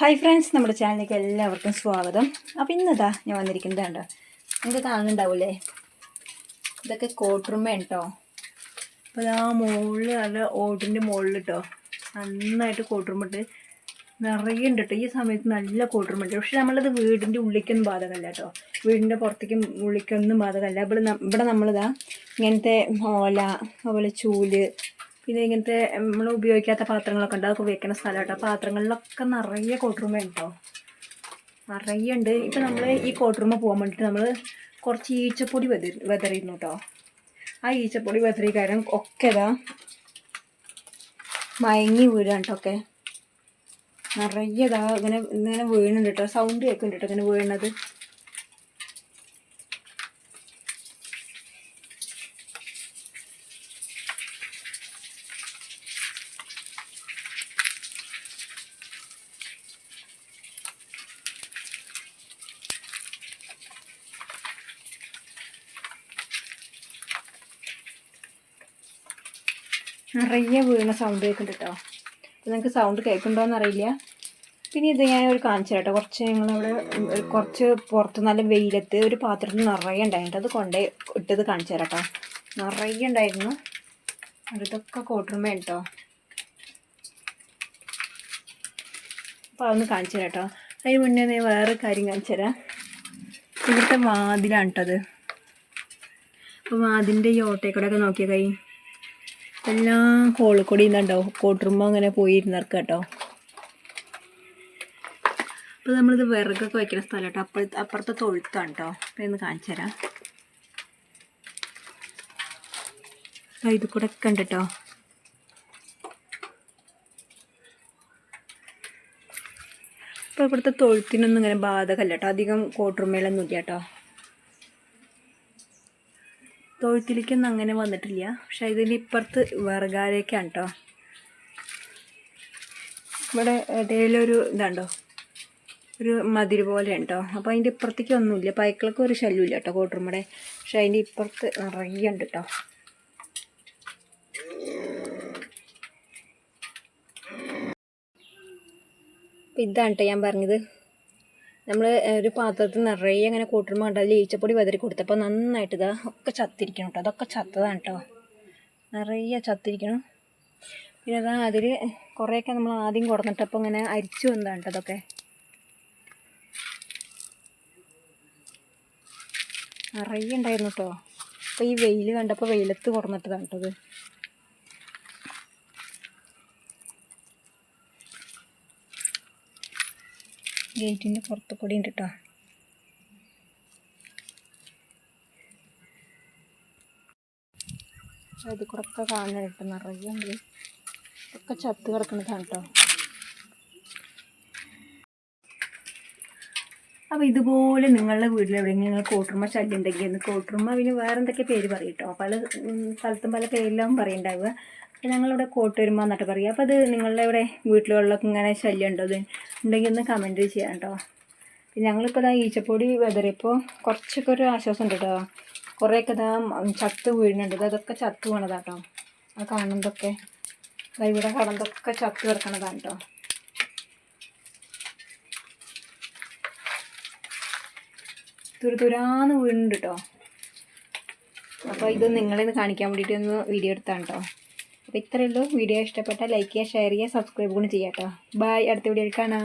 Hi friends നമ്മുടെ ചാനലിലേക്ക് എല്ലാവർക്കും സ്വാഗതം. അപ്പോൾ ഇന്നതാ ഞാൻ വന്നിരിക്കുന്നത് കണ്ടോ? നിങ്ങൾക്ക് കാണുന്നുണ്ടാവൂലേ? ഇതൊക്കെ കോട്ടുറുമ കേട്ടോ അപ്പോൾ ആ മുകളിൽ നല്ല ഓടിന്റെ മുകളിൽ കേട്ടോ നന്നായിട്ട് കോട്ടുറുമിട്ട് നിറയെ ഉണ്ട് കേട്ടോ ഈ സമയത്ത് നല്ല കോട്ടുറുമുണ്ട് പക്ഷെ നമ്മളത് വീടിന്റെ ഉള്ളിക്കൊന്നും ബാധകമല്ല കേട്ടോ വീടിന്റെ പുറത്തേക്കും ഉള്ളിക്കൊന്നും ബാധകമല്ല ഇവിടെ ഇവിടെ നമ്മളിതാ ഇങ്ങനത്തെ ഓല അതുപോലെ ചൂൽ പിന്നെ ഇങ്ങനത്തെ നമ്മൾ ഉപയോഗിക്കാത്ത പാത്രങ്ങളൊക്കെ ഉണ്ട്. അതൊക്കെ വെക്കുന്ന സ്ഥലം കേട്ടോ പാത്രങ്ങളിലൊക്കെ നിറയെ കോട്ടുറുമ ഉണ്ടോ? നിറയെ ഉണ്ട്. ഇപ്പം നമ്മൾ ഈ കോട്ടുറുമ പോകാൻ വേണ്ടിയിട്ട് നമ്മൾ കുറച്ച് ഈച്ചപ്പൊടി വെതി വെതറിയിരുന്നു കേട്ടോ ആ ഈച്ചപ്പൊടി വെതറി കാരണം ഒക്കെ ഇതാ മയങ്ങി വീഴാണ് കേട്ടോ ഒക്കെ. നിറയെ ഇതാ ഇങ്ങനെ ഇങ്ങനെ വീണുണ്ട് കേട്ടോ സൗണ്ട് കേൾക്കുന്നുണ്ട് കേട്ടോ ഇങ്ങനെ വീണത്. നിറയെ വീണ സൗണ്ട് കേൾക്കുന്നുണ്ട് കേട്ടോ അപ്പോൾ നിങ്ങൾക്ക് സൗണ്ട് കേൾക്കുന്നുണ്ടോയെന്ന് അറിയില്ല. പിന്നെ ഇത് ഞാൻ ഒരു കാണിച്ചു കേട്ടോ കുറച്ച് ഞങ്ങളവിടെ കുറച്ച് പുറത്ത് നല്ല വെയിലത്ത് ഒരു പാത്രത്തിൽ നിറയെ ഉണ്ടായിരുന്നു അത് കൊണ്ടേ ഇട്ടത് കാണിച്ചു തരാം കേട്ടോ നിറയെ ഉണ്ടായിരുന്നു. അടുത്തൊക്കെ കോട്ടുറുമ കേട്ടോ അപ്പോൾ അതൊന്ന് കാണിച്ചു തരാം കേട്ടോ അതിന് മുന്നേ ഞാൻ വേറെ കാര്യം കാണിച്ചു തരാം. ഇവിടുത്തെ വാതിലാണ് കേട്ടോ അത്. അപ്പോൾ വാതിന്റെ ഈ ഓട്ടേക്കൂടെ ഒക്കെ നോക്കിയ കൈ. എല്ലാം കോളിക്കൊടി കൂടി ഇന്നുണ്ടാവും അങ്ങനെ അങ്ങനെ പോയിരുന്നർക്ക് കേട്ടോ. അപ്പോൾ നമ്മളിത് വിറകൊക്കെ വയ്ക്കുന്ന സ്ഥലം കേട്ടോ അപ്പോൾ അപ്പുറത്തെ തൊഴുത്താണ് കേട്ടോ. അപ്പോൾ ഇന്ന് കാണിച്ചു തരാം. ഇത് കൂടെ ഒക്കെ ഉണ്ട് അപ്പോൾ ഇവിടുത്തെ തൊഴുത്തിനൊന്നും ഇങ്ങനെ ബാധകമല്ല കേട്ടോ. അധികം കോട്ടുറുമയിലൊന്നും ഇല്ല കേട്ടോ. തൊഴുത്തിലേക്കൊന്നും അങ്ങനെ വന്നിട്ടില്ല. പക്ഷെ ഇതിന്റെ ഇപ്പുറത്ത് വിറകാലേക്കാണ് കേട്ടോ ഇവിടെ ഇടയിലൊരു ഇതാണ്ടോ? ഒരു മതിര് പോലെ ഉണ്ടോ അപ്പോൾ അതിന്റെ ഇപ്പുറത്തേക്ക് ഒന്നുമില്ല. പൈക്കിളൊക്കെ ഒരു ശല്യമില്ല കേട്ടോ കോട്ടറുമ്പടെ പക്ഷെ അതിന്റെ ഇപ്പുറത്ത് നിറയെ ഉണ്ട് കേട്ടോ ഇതാണ് കേട്ടോ ഞാൻ പറഞ്ഞത്. നമ്മൾ ഒരു പാത്രത്തിൽ നിറയെ അങ്ങനെ കൂട്ടുമ്പോൾ കണ്ടാൽ ഈച്ചപ്പൊടി വെതറി കൊടുത്തപ്പോൾ നന്നായിട്ട് ഇതാ ഒക്കെ ചത്തിരിക്കണം കേട്ടോ അതൊക്കെ ചത്തതാണ് കേട്ടോ നിറയെ ചത്തിരിക്കണം. പിന്നെ അതാ അതിൽ കുറേയൊക്കെ നമ്മൾ ആദ്യം കൊടുന്നിട്ടപ്പോൾ ഇങ്ങനെ അരിച്ചു വന്നതാണ് കേട്ടോ അതൊക്കെ. നിറയെ ഉണ്ടായിരുന്നു കേട്ടോ അപ്പോൾ ഈ വെയിൽ കണ്ടപ്പോൾ വെയിലത്ത് കുറഞ്ഞിട്ടതാണ് കേട്ടോ ഗേറ്റിന്റെ പുറത്ത് കൂടി ഉണ്ട് കേട്ടോ ഒക്കെ കാണുന്നത് കേട്ടോ നിറയെ ഒക്കെ ചത്ത് കിടക്കുന്നതാണ് കേട്ടോ അപ്പോൾ ഇതുപോലെ നിങ്ങളുടെ വീട്ടിൽ എവിടെയെങ്കിലും നിങ്ങൾ കോട്ടുറുമ ശല്യം ഉണ്ടെങ്കിൽ ഒന്ന് കോട്ടുറുമ പിന്നെ വേറെ എന്തൊക്കെ പേര് പറയും പല സ്ഥലത്തും പല പേരിലാവും പറയുണ്ടാവുക. അപ്പോൾ ഞങ്ങളിവിടെ കോട്ടുരുമ എന്നിട്ട് പറയുക അപ്പോൾ അത് നിങ്ങളുടെ ഇവിടെ വീട്ടിലുള്ളൊക്കെ ഇങ്ങനെ ശല്യം ഉണ്ടോ ഉണ്ടെങ്കിൽ ഒന്ന് കമന്റ് ചെയ്യാം കേട്ടോ പിന്നെ ഞങ്ങളിപ്പോൾ ഇതാ ഈച്ചപ്പൊടി വെതറിയപ്പോൾ കുറച്ചൊക്കെ ഒരു ആശ്വാസം ഉണ്ട് കേട്ടോ കുറേയൊക്കെ ഇതാ ചത്ത് വീഴുന്നുണ്ട്. അതൊക്കെ ചത്ത് വീണതാട്ടോ. ആ കാണുന്നതൊക്കെ. ഇവിടെ കടന്നതൊക്കെ ചത്ത് കിടക്കണതാണ് കേട്ടോ തുരുതുരാന്ന് വീണുണ്ട് കേട്ടോ അപ്പോൾ ഇത് നിങ്ങളെ കാണിക്കാൻ വേണ്ടിയിട്ട് ഒന്ന് വീഡിയോ എടുത്താണ് കേട്ടോ അപ്പോൾ ഇത്രയേ ഉള്ളൂ. വീഡിയോ ഇഷ്ടപ്പെട്ടാൽ ലൈക്ക് ചെയ്യുക ഷെയർ ചെയ്യുക സബ്സ്ക്രൈബ് കൂടി ചെയ്യാം കേട്ടോ ബൈ അടുത്ത വീഡിയോയിൽ കാണാം.